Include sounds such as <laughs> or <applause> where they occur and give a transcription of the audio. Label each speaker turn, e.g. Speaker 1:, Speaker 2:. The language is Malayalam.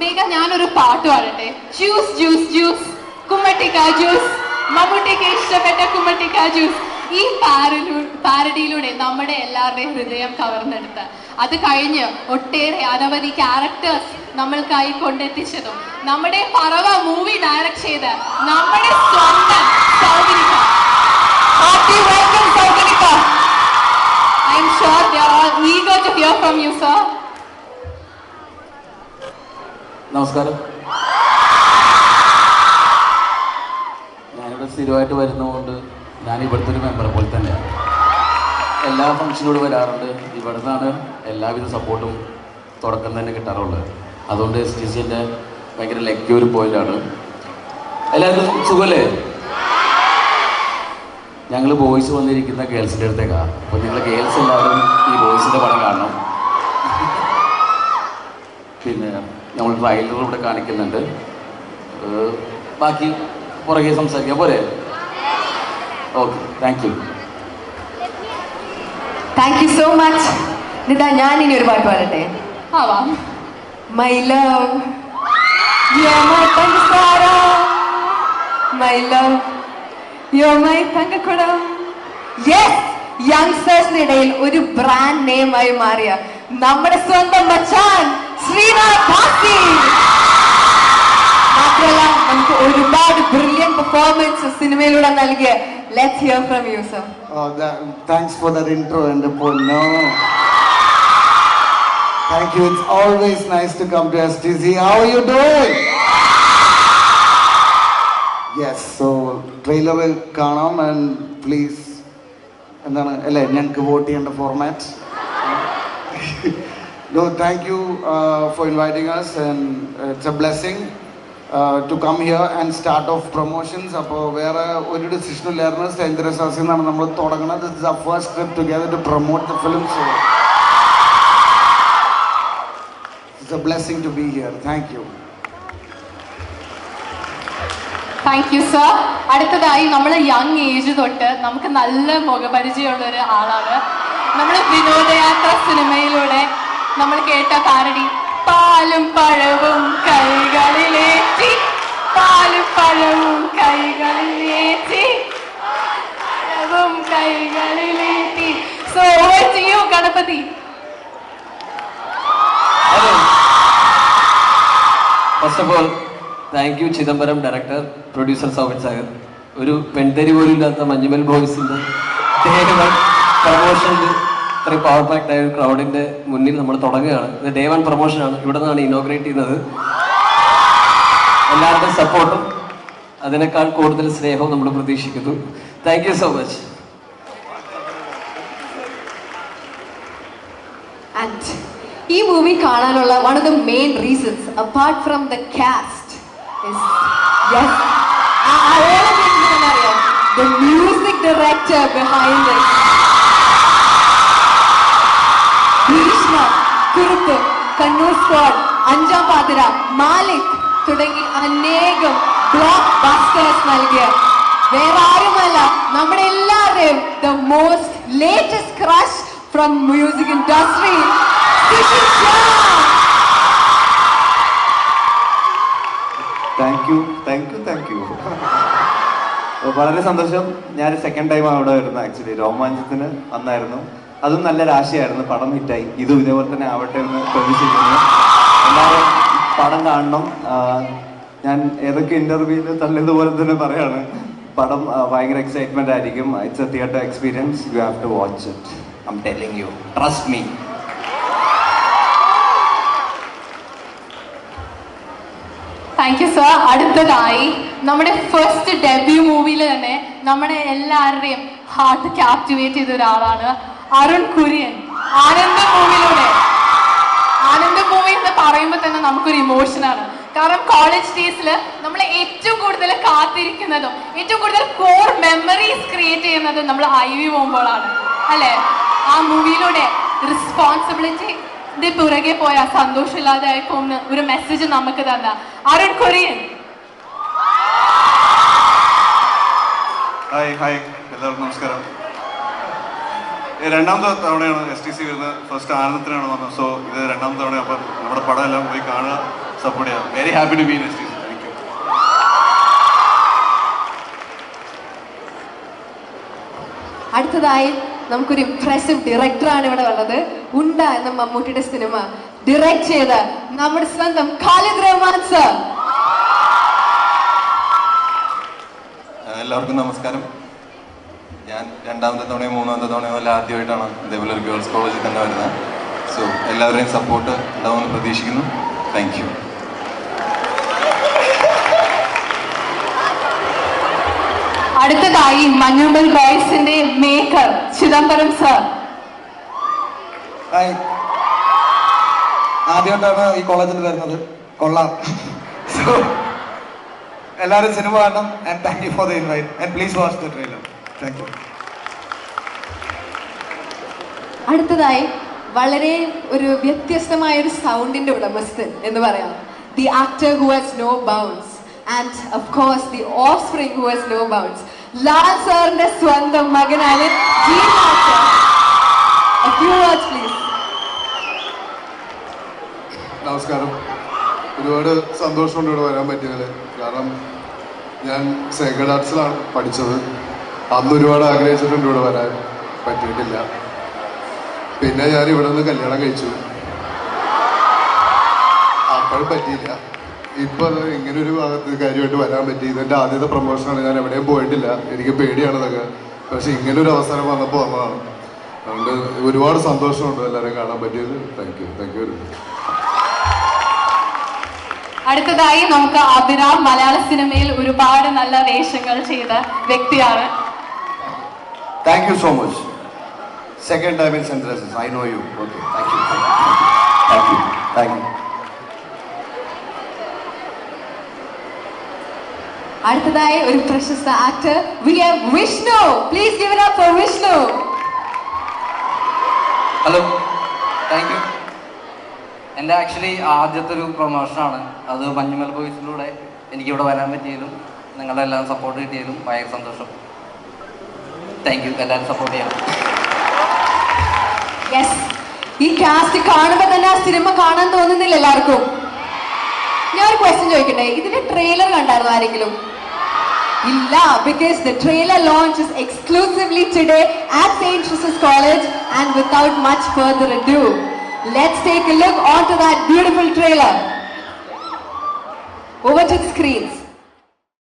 Speaker 1: മേഘ ഞാനൊരു പാട്ട് പാടട്ടെ. ജ്യൂസ് ജ്യൂസ് ജ്യൂസ് കുമ്മട്ടിക്ക ജ്യൂസ് മമ്മൂട്ടിക്ക് ഇഷ്ടപ്പെട്ട കുമ്മട്ടിക്ക ജ്യൂസ് ഈ പാരഡിയിലൂടെ നമ്മുടെ എല്ലാവരുടെയും ഹൃദയം കവർന്നെടുത്ത്. അത് കഴിഞ്ഞ് ഒട്ടേറെ അനവധി ക്യാരക്ടേഴ്സ് നമ്മൾക്കായി കൊണ്ടെത്തിച്ചതും നമ്മുടെ പറവ മൂവി ഡയറക്ട് ചെയ്ത് നമ്മുടെ സ്വന്തം സൗകര്യക്ക welcome സൗകര്യക്ക I'm sure they are all eager to hear from you sir
Speaker 2: നമസ്കാരം. ഞാനിവിടെ സ്ഥിരമായിട്ട് വരുന്നതുകൊണ്ട് ഞാൻ ഇവിടുത്തെ ഒരു മെമ്പറെ പോലെ തന്നെയാണ്. എല്ലാ ഫംഗ്ഷനോട് വരാറുണ്ട് ഇവിടെ നിന്നാണ് എല്ലാവിധ സപ്പോർട്ടും തുടക്കം തന്നെ കിട്ടാറുള്ളത്. അതുകൊണ്ട് എസ് ടി സിന്റെ ഭയങ്കര ലക്കി ഒരു പോയിന്റാണ് എല്ലാവരും സുഖമല്ലേ ഞങ്ങൾ ബോയ്സ് വന്നിരിക്കുന്ന ഗേൾസിന്റെ അടുത്തേക്കാണ് അപ്പോൾ നിങ്ങൾ ഗേൾസ് എല്ലാവരും ഈ ബോയ്സിന്റെ പടം കാണണം. പിന്നെ നമ്മൾ ട്രailer ഇവിടെ കാണിക്കുന്നുണ്ട്. ബാക്കി പുറകെ സംസാരിക്കാം. പോരെ? Okay. Thank you
Speaker 3: thank you so much Nita ഞാൻ ഇനി ഒരു പാട്ട് പാടട്ടെ?
Speaker 1: ആവാം
Speaker 3: മൈ ലവ് മൈ പഞ്ചസാര. മൈ ലവ് യോ മൈ തങ്കക്കുടം. യെസ് ഒരു ബ്രാൻഡ് നെയിമായി മാറിയ നമ്മുടെ സ്വന്തം ഒരുപാട് ബ്രില്യൻ പെർഫോമൻസ് സിനിമയിലൂടെ നൽകിയ let's hear from you sir
Speaker 4: Oh, that, thanks for that intro and the poll. No. Thank you. It's always nice to come to STC. How are you doing? Yes, so trailer കാണാം and please എന്താണ് അല്ലേ ഞങ്ങൾക്ക് വോട്ട് ചെയ്യേണ്ട format <laughs> No, thank you uh, for inviting us, and uh, it's a blessing Uh, come here and start off promotions. അപ്പോൾ വേറെ ഒരു ഡിസിഷനും ഇല്ലായിരുന്നു. സെഞ്ചുറി സാസിൽ നിന്നാണ് നമ്മൾ തുടങ്ങുന്നത് this uh first trip together to promote the film so it's a blessing to be here thank you
Speaker 1: thank you sir അടുത്തതായി നമ്മൾ യങ് ഏജ് തൊട്ട് നമുക്ക് നല്ല മുഖപരിചയമുള്ള ഒരു ആളാണ്. നമ്മൾ വിനോദയാത്ര സിനിമയിലൂടെ നമ്മൾ കേട്ട താരടി പാലും പഴവും കൈകളിലേറ്റി പാലും പഴവും കൈകളിലേറ്റി. പഴവും കൈകളിലേറ്റി. So over to you
Speaker 5: Ganapathi first of all thank you Chidambaram director producer Soubin Sagar ഒരു പെൺതരി പോലും ഇല്ലാത്ത മഞ്ഞുമൽ ബോയ്സിന്റെ പ്രൊമോഷനിൽ ഇത്രയും പവർ പാക്ഡ് ആയ ഒരു ക്രൗഡിന്റെ മുന്നിൽ നമ്മൾ തുടങ്ങുകയാണ്. ഇത് ഡേ വൺ പ്രൊമോഷനാണ് ഇവിടെ നിന്നാണ് ഇനോഗ്രേറ്റ് ചെയ്യുന്നത്. എല്ലാവരുടെയും സപ്പോർട്ടും അതിനേക്കാൾ കൂടുതൽ സ്നേഹവും നമ്മൾ പ്രതീക്ഷിക്കുന്നു. താങ്ക് യു സോ മച്ച്
Speaker 3: ഈ മൂവി കാണാനുള്ള one of the main reasons apart from the cast The music music director behind Bheeshma Kurup Kannur Squad, Pathira Malik. തുടങ്ങി അനേകം ബ്ലോക്ക് ബാസ്റ്റേഴ്സ് നൽകിയ വേറെ ആരുമല്ല നമ്മുടെ എല്ലാവരെയും the most latest crush from music industry
Speaker 6: thank you thank you thank you വളരെ സന്തോഷം. ഞാൻ സെക്കൻഡ് ടൈം അവിടെ വരുന്നത് ആക്ച്വലി രോമാഞ്ചത്തിന് അന്നായിരുന്നു അതും നല്ല രാശിയായിരുന്നു പടം ഹിറ്റായി ഇതും ഇതേപോലെ തന്നെ ആവട്ടെ എന്ന് പ്രതീക്ഷിക്കുന്നു. എല്ലാവരും പടം കാണണം. ഞാൻ ഏതൊക്കെ ഇന്റർവ്യൂവിൽ തള്ളിയതുപോലെ തന്നെ പറയാണ്. പടം ഭയങ്കര എക്സൈറ്റ്മെന്റ് ആയിരിക്കും. It's a theatre experience you have to watch it I telling you trust me
Speaker 1: thank you sir അടുത്തതായി നമ്മുടെ ഫസ്റ്റ് ഡെബ്യൂ മൂവിയിൽ തന്നെ നമ്മുടെ എല്ലാവരുടെയും ഹാർട്ട് ക്യാപ്റ്റിവേറ്റ് ചെയ്ത ഒരാളാണ് അരുൺ കുര്യൻ. ആനന്ദ മൂവിയിലൂടെ പറയുമ്പോൾ തന്നെ നമുക്കൊരു ഇമോഷനാണ് കാരണം കോളേജ് ഡേയ്സിൽ നമ്മൾ ഏറ്റവും കൂടുതൽ കാത്തിരിക്കുന്നതും ഏറ്റവും കൂടുതൽ കോർ മെമ്മറീസ് ക്രിയേറ്റ് ചെയ്യുന്നതും നമ്മൾ ഐ വി പോകുമ്പോഴാണ് അല്ലേ? ആ മൂവിയിലൂടെ റെസ്പോൺസിബിലിറ്റി ഇതിന്റെ പുറകെ പോയാൽ സന്തോഷമില്ലാതെ പോകുന്ന ഒരു മെസ്സേജ് നമുക്ക് തന്ന. അരുൺ കൊറിയൻ.
Speaker 6: ഹായ് ഹായ് എല്ലാവർക്കും നമസ്കാരം.
Speaker 7: രണ്ടാമത്തെ തവണയാണ് എസ് ടി സി വരുന്നത്. ഫസ്റ്റ് ആനന്ദത്തിനാണ് വന്നത്. സോ ഇത് രണ്ടാമത്തെ തവണ അപ്പം നമ്മുടെ പടം എല്ലാം പോയി കാണുക സപ്പോർട്ട് ചെയ്യാം very happy to be in S T C thank you
Speaker 3: അടുത്തതായി നമുക്കൊരു ഇംപ്രസീവ് ഡയറക്ടറാണ് ഇവിടെ ഉള്ളത്. ഉണ്ട എന്ന മമ്മൂട്ടിയുടെ സിനിമ ഡിറക്ട് ചെയ്ത നമ്മുടെ സ്വന്തം ഖാലിദ് റഹ്മാൻ സർ
Speaker 7: എല്ലാവർക്കും നമസ്കാരം. ഞാൻ രണ്ടാമത്തെ തവണയോ മൂന്നാമത്തെ തവണയോ അല്ല ആദ്യമായിട്ടാണ് ഇതേപോലെ ഒരു ഗേൾസ് കോളേജിൽ തന്നെ വരുന്നത്. സോ എല്ലാവരുടെയും സപ്പോർട്ട് ഉണ്ടാവുമെന്ന് പ്രതീക്ഷിക്കുന്നു. താങ്ക് യു
Speaker 1: അടുത്തതായി മഞ്ഞുമ്പൽ ബോയ്സിന്റെ മേക്കർ ചിദംബരം സർ
Speaker 8: ഹായ് ആദ്യമായിട്ടാണ് ഈ കോളേജിൽ വരുന്നത്. കൊള്ളാം. സോ എല്ലാവരും സിനിമ കാണണം. And thank you for the invite and please watch the trailer
Speaker 3: അടുത്തതായി വളരെ ഒരു വ്യത്യസ്തമായ ഒരു സൗണ്ടിന്റെ ഉടമസ്ഥൻ എന്ന് പറയാം. The actor who has no bounds and of course the offspring who has no bounds Lal സാറിന്റെ സ്വന്തം മകനാണ് Jean master. A few words, please.
Speaker 9: നമസ്കാരം. ഒരുപാട് സന്തോഷമുണ്ട് ഇവിടെ വരാൻ പറ്റിയതിൽ. കാരണം ഞാൻ സേക്രഡ് ആർട്സിലാണ് പഠിച്ചത്. അന്ന് ഒരുപാട് ആഗ്രഹിച്ചിട്ടുണ്ട് ഇവിടെ വരാൻ. പറ്റിയിട്ടില്ല. പിന്നെ ഞാൻ ഇവിടെ നിന്ന് കല്യാണം കഴിച്ചു. അപ്പോഴും പറ്റിയില്ല. ഇപ്പൊ ഇങ്ങനെ ഒരു ഭാഗത്ത് കാര്യമായിട്ട് വരാൻ പറ്റി. ഇതെന്റെ ആദ്യത്തെ പ്രൊമോഷനാണ്. ഞാൻ എവിടെയും പോയിട്ടില്ല. എനിക്ക് പേടിയാണ് ഇതൊക്കെ. പക്ഷെ ഇങ്ങനെ ഒരു അവസരം വന്നപ്പോൾ വന്നതാണ് അതുകൊണ്ട് ഒരുപാട് സന്തോഷമുണ്ട് എല്ലാവരെയും കാണാൻ പറ്റിയത്. താങ്ക് യു താങ്ക് യു
Speaker 1: അടുത്തതായി നമുക്ക് അഭിരാം മലയാള സിനിമയിൽ ഒരുപാട് നല്ല വേഷങ്ങൾ ചെയ്ത വ്യക്തിയാണ്
Speaker 4: Thank you so much second time in സെൻട്രസസ് I know you okay thank you thank you thank you
Speaker 3: അടുത്തതായി ഒരു പ്രശസ്ത actor we have Vishnu. Please give it up for Vishnu.
Speaker 10: Hello thank you എന്റെ ആക്ച്വലി ആദ്യത്തെ ഒരു പ്രൊമോഷനാണ് അത് മഞ്ഞുമൽ ബോയ്സിലൂടെ എനിക്കിവിടെ വരാൻ പറ്റിയതും നിങ്ങളുടെ എല്ലാം സപ്പോർട്ട് കിട്ടിയതും ഭയങ്കര സന്തോഷം. താങ്ക് യു എല്ലാവരും സപ്പോർട്ട് ചെയ്യണം
Speaker 3: യെസ് ഈ കാസ്റ്റ് കാണുമ്പോ തന്നെ ആ സിനിമ കാണാൻ തോന്നുന്നില്ല എല്ലാവർക്കും ഞാൻ ഒരു ക്വസ്റ്റ്യൻ ചോദിക്കട്ടെ ഇതിന്റെ ട്രെയിലർ കണ്ടായിരുന്നു ആരെങ്കിലും ഇല്ല because the trailer launch is exclusively today at St. Teresa's College and without much further ado, let's take a look onto that beautiful trailer. Over to the screens.